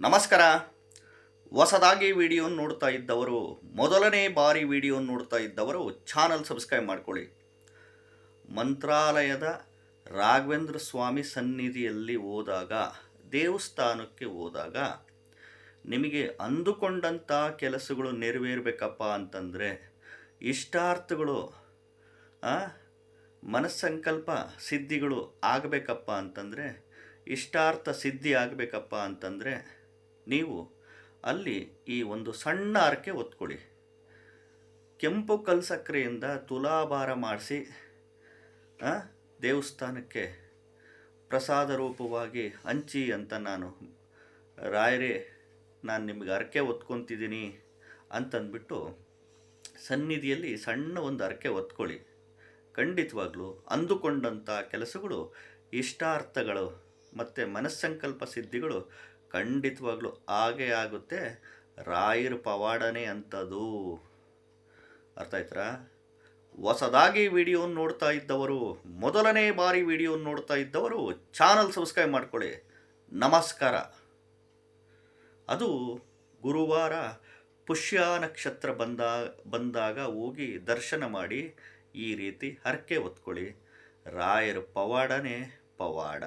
ನಮಸ್ಕಾರ. ಹೊಸದಾಗಿ ವಿಡಿಯೋ ನೋಡ್ತಾ ಇದ್ದವರು, ಮೊದಲನೇ ಬಾರಿ ವಿಡಿಯೋ ನೋಡ್ತಾ ಇದ್ದವರು ಚಾನಲ್ ಸಬ್ಸ್ಕ್ರೈಬ್ ಮಾಡ್ಕೊಳ್ಳಿ. ಮಂತ್ರಾಲಯದ ರಾಘವೇಂದ್ರ ಸ್ವಾಮಿ ಸನ್ನಿಧಿಯಲ್ಲಿ ಹೋದಾಗ, ದೇವಸ್ಥಾನಕ್ಕೆ ಹೋದಾಗ, ನಿಮಗೆ ಅಂದುಕೊಂಡಂಥ ಕೆಲಸಗಳು ನೆರವೇರಬೇಕಪ್ಪ ಅಂತಂದರೆ, ಇಷ್ಟಾರ್ಥಗಳು ಮನಸ್ಸಂಕಲ್ಪ ಸಿದ್ಧಿಗಳು ಆಗಬೇಕಪ್ಪ ಅಂತಂದರೆ, ಇಷ್ಟಾರ್ಥ ಸಿದ್ಧಿ ಆಗಬೇಕಪ್ಪ ಅಂತಂದರೆ ನೀವು ಅಲ್ಲಿ ಈ ಒಂದು ಸಣ್ಣ ಅರಕೆ ಒತ್ಕೊಳ್ಳಿ ಕೆಂಪು ಕಲ್ಸಕ್ಕರೆಯಿಂದ ತುಲಾಭಾರ ಮಾಡಿಸಿ ದೇವಸ್ಥಾನಕ್ಕೆ ಪ್ರಸಾದ ರೂಪವಾಗಿ ಹಂಚಿ ಅಂತ ನಾನು, ರಾಯರೇ, ನಾನು ನಿಮಗೆ ಅರಕೆ ಒತ್ಕೊತಿದ್ದೀನಿ ಅಂತಂದ್ಬಿಟ್ಟು ಸನ್ನಿಧಿಯಲ್ಲಿ ಸಣ್ಣ ಒಂದು ಅರಕೆ ಒತ್ಕೊಳ್ಳಿ ಖಂಡಿತವಾಗ್ಲೂ ಅಂದುಕೊಂಡಂಥ ಕೆಲಸಗಳು, ಇಷ್ಟಾರ್ಥಗಳು, ಮತ್ತು ಮನಸ್ಸಂಕಲ್ಪ ಸಿದ್ಧಿಗಳು ಖಂಡಿತವಾಗ್ಲೂ ಹಾಗೇ ಆಗುತ್ತೆ. ರಾಯರ ಪವಾಡನೇ ಅಂಥದ್ದು. ಅರ್ಥ ಆಯ್ತಾ ಹೊಸದಾಗಿ ವಿಡಿಯೋ ನೋಡ್ತಾ ಇದ್ದವರು, ಮೊದಲನೇ ಬಾರಿ ವಿಡಿಯೋ ನೋಡ್ತಾ ಇದ್ದವರು ಚಾನಲ್ ಸಬ್ಸ್ಕ್ರೈಬ್ ಮಾಡ್ಕೊಳ್ಳಿ. ನಮಸ್ಕಾರ. ಅದು ಗುರುವಾರ ಪುಷ್ಯ ನಕ್ಷತ್ರ ಬಂದ, ಬಂದಾಗ ಹೋಗಿ ದರ್ಶನ ಮಾಡಿ ಈ ರೀತಿ ಹರಕೆ ಹೊತ್ಕೊಳ್ಳಿ. ರಾಯರ ಪವಾಡನೇ ಪವಾಡ.